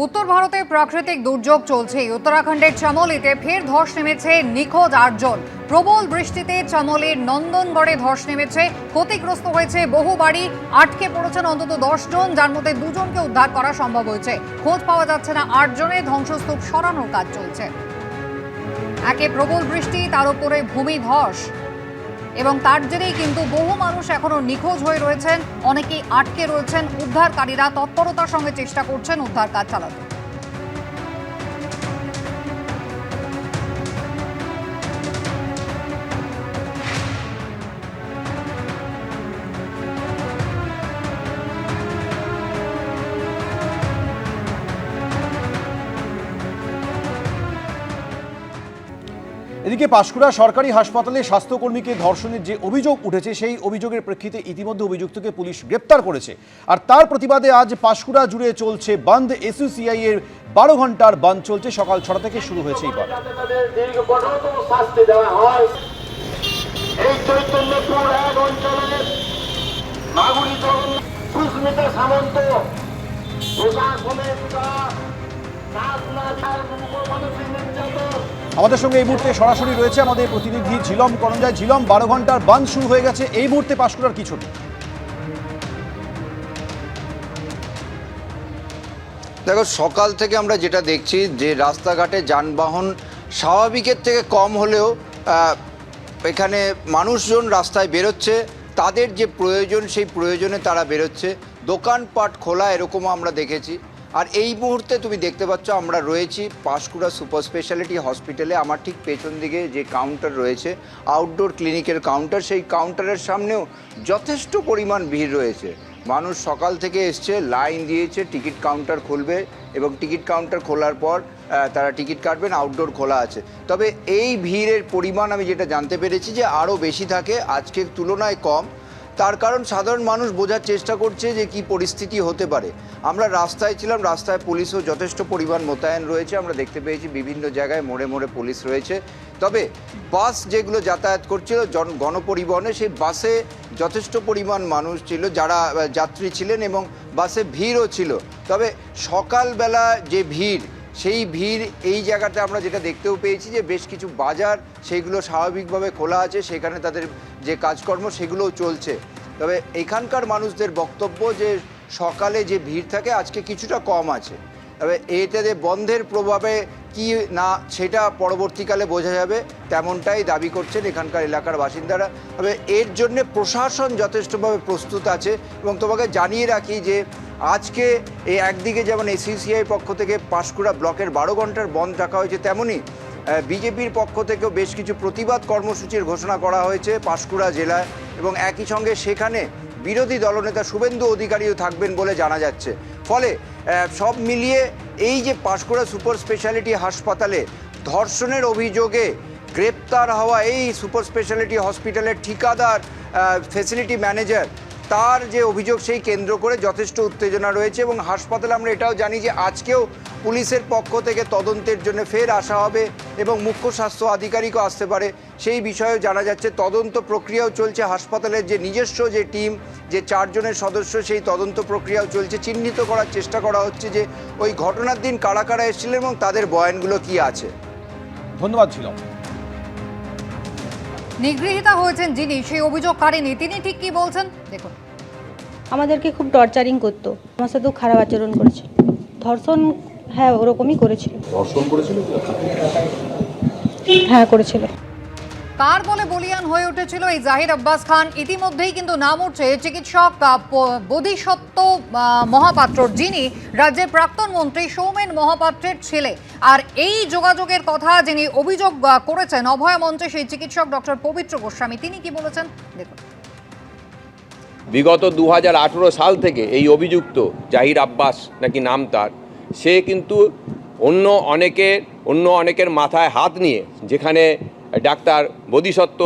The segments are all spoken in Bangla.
উত্তর ভারতে প্রাকৃতিক দুর্যোগ চলছে উত্তরাখণ্ডের চামলিতে ফের ধস নেমেছে নিখোঁজ আটজন। প্রবল বৃষ্টিতে চামোলির নন্দনগড়ে ধস নেমেছে। ক্ষতিগ্রস্ত হয়েছে বহু বাড়ি। আটকে পড়েছেন অন্তত জন যার মধ্যে দুজনকে উদ্ধার করা সম্ভব হয়েছে। খোঁজ পাওয়া যাচ্ছে না আটজনের ধ্বংসস্তূপ সরানোর কাজ চলছে। একে প্রবল বৃষ্টি, তার উপরে ভূমি ধস। এবং তার জেরেই কিন্তু বহু মানুষ এখনও নিখোঁজ হয়ে রয়েছেন। অনেকেই আটকে রয়েছেন। উদ্ধারকারীরা তৎপরতার সঙ্গে চেষ্টা করছেন উদ্ধার কাজ চালাতে। এদিকে পাঁশকুড়া সরকারি হাসপাতালে স্বাস্থ্যকর্মীকে ধর্ষণের যে অভিযোগ উঠেছে, সেই অভিযোগের প্রেক্ষিতে ইতিমধ্যে অভিযুক্তকে পুলিশ গ্রেপ্তার করেছে। আর তার প্রতিবাদে আজ পাঁশকুড়া জুড়ে চলছে বন্ধ এসইসিআই এর বারো ঘণ্টার বন্ধ চলছে। সকাল ছটা থেকে শুরু হয়েছে এই বন্ধ সামন্ত নির্যাতন আমাদের সঙ্গে এই মুহূর্তে সরাসরি রয়েছে আমাদের প্রতিনিধি ঝিলম করঞ্জয় ঝিলম, বারো ঘণ্টার বন্ধ শুরু হয়ে গেছে। এই মুহূর্তে পাঁশকুড়ার কি ছবি? দেখো, সকাল থেকে আমরা যেটা দেখছি যে রাস্তাঘাটে যানবাহন স্বাভাবিকের থেকে কম হলেও এখানে মানুষজন রাস্তায় বেরোচ্ছে। তাদের যে প্রয়োজন, সেই প্রয়োজনে তারা বেরোচ্ছে। দোকানপাট খোলা, এরকমও আমরা দেখেছি। আর এই মুহূর্তে তুমি দেখতে পাচ্ছ, আমরা রয়েছি পাঁশকুড়া সুপার স্পেশালিটি হসপিটালে। আমার ঠিক পেছন দিকে যে কাউন্টার রয়েছে আউটডোর ক্লিনিকের কাউন্টার, সেই কাউন্টারের সামনেও যথেষ্ট পরিমাণ ভিড় রয়েছে। মানুষ সকাল থেকে এসছে, লাইন দিয়েছে, টিকিট কাউন্টার খুলবে এবং টিকিট কাউন্টার খোলার পর তারা টিকিট কাটবেন আউটডোর খোলা আছে। তবে এই ভিড়ের পরিমাণ আমি যেটা জানতে পেরেছি যে আরও বেশি থাকে, আজকের তুলনায় কম। তার কারণ সাধারণ মানুষ বোঝার চেষ্টা করছে যে কি পরিস্থিতি হতে পারে। আমরা রাস্তায় ছিলাম, রাস্তায় পুলিশও যথেষ্ট পরিমাণ মোতায়েন রয়েছে। আমরা দেখতে পেয়েছি বিভিন্ন জায়গায় মোড়ে মোড়ে পুলিশ রয়েছে। তবে বাস যেগুলো যাতায়াত করছিল, জন গণপরিবহনে সেই বাসে যথেষ্ট পরিমাণ মানুষ ছিল, যারা যাত্রী ছিলেন এবং বাসে ভিড়ও ছিল। তবে সকালবেলা যে ভিড়, সেই ভিড় এই জায়গাতে আমরা যেটা দেখতেও পেয়েছি যে বেশ কিছু বাজার সেইগুলো স্বাভাবিকভাবে খোলা আছে। সেখানে তাদের যে কাজকর্ম সেগুলোও চলছে। তবে এখানকার মানুষদের বক্তব্য যে সকালে যে ভিড় থাকে, আজকে কিছুটা কম আছে। তবে এটাতে বন্ধের প্রভাবে কি না সেটা পরবর্তীকালে বোঝা যাবে, তেমনটাই দাবি করছেন এখানকার এলাকার বাসিন্দারা। তবে এর জন্য প্রশাসন যথেষ্টভাবে প্রস্তুত আছে এবং তোমাকে জানিয়ে রাখি যে আজকে এই একদিকে যেমন এসিসিআই পক্ষ থেকে পাঁশকুড়া ব্লকের বারো ঘণ্টার বন্ধ রাখা হয়েছে তেমনই বিজেপির পক্ষ থেকেও বেশ কিছু প্রতিবাদ কর্মসূচির ঘোষণা করা হয়েছে পাঁশকুড়া জেলায় এবং একই সঙ্গে সেখানে বিরোধী দলনেতা শুভেন্দু অধিকারীও থাকবেন বলে জানা যাচ্ছে। ফলে সব মিলিয়ে এই যে পাঁশকুড়া সুপার স্পেশালিটি হাসপাতালে ধর্ষণের অভিযোগে গ্রেপ্তার হওয়া এই সুপার স্পেশালিটি হসপিটালের ঠিকাদার ফেসিলিটি ম্যানেজার তার যে অভিযোগ সেই কেন্দ্র করে যথেষ্ট উত্তেজনা রয়েছে এবং হাসপাতালে আমরা এটাও জানি যে আজকেও পুলিশের পক্ষ থেকে তদন্তের জন্য ফের আসা হবে এবং মুখ্য স্বাস্থ্য আধিকারিকও আসতে পারে। সেই বিষয়েও জানা যাচ্ছে, তদন্ত প্রক্রিয়াও চলছে। হাসপাতালের যে নিজস্ব যে টিম, যে চারজনের সদস্য, সেই তদন্ত প্রক্রিয়াও চলছে। চিহ্নিত করার চেষ্টা করা হচ্ছে যে ওই ঘটনার দিন কারা কারা এসেছিলেন এবং তাদের বয়ানগুলো কি আছে। ধন্যবাদ, ঝিলম। নিগৃহীতা হয়েছেন যিনি সেই অভিযোগকারিনী তিনি ঠিক কি বলছেন? দেখুন। আমাদেরকে খুব টর্চারিং করতো। আমার সাথে খারাপ আচরণ করেছে ধর্ষণ হ্যাঁ ওরকমই করেছিল। ধর্ষণ করেছিল হ্যাঁ করেছিল। কার বলে বলিয়ান হয়ে উঠেছিল এই জাহির আব্বাস খান। ইতিমধ্যেই কিন্তু নাম উঠছে চিকিৎসক বোধিসত্ত্ব আহ, মহাপাত্রর যিনি রাজ্যের প্রাক্তন মন্ত্রী সৌমেন মহাপাত্রের ছেলে। আর এই যোগাযোগের কথা যিনি অভিযোগ করেছেন অভয় মঞ্চে সেই চিকিৎসক ডক্টর পবিত্র গোস্বামী। তিনি কি বলেছেন? দেখুন। বিগত দু হাজার আঠারো সাল থেকে এই অভিযুক্ত জাহির আব্বাস নাকি নাম তার সে কিন্তু অন্য অনেকের অন্য অনেকের মাথায় হাত নিয়ে যেখানে ডাক্তার বোধিসত্ত্ব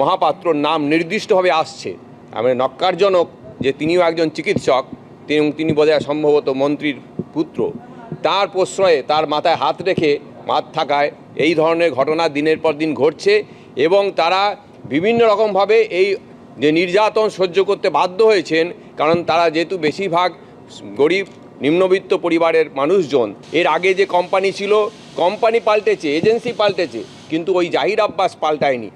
মহাপাত্রর নাম নির্দিষ্টভাবে আসছে। আমি নক্কারজনক যে তিনিও একজন চিকিৎসক, তিনি তিনি বোধহয় সম্ভবত মন্ত্রীর পুত্র। তার প্রশ্রয়ে তার মাথায় হাত রেখে মাত থাকায় এই ধরনের ঘটনা দিনের পর দিন ঘটছে এবং তারা বিভিন্ন রকমভাবে এই যে নির্যাতন সহ্য করতে বাধ্য হয়েছেন, কারণ তারা যেহেতু বেশিরভাগ গরিব নিম্নবিত্ত পরিবারের মানুষজন, এর আগে যে কোম্পানি ছিল কোম্পানি পাল্টেছে এজেন্সি পাল্টেছে, কিন্তু ওই জাহির আব্বাস পাল্টায়নি।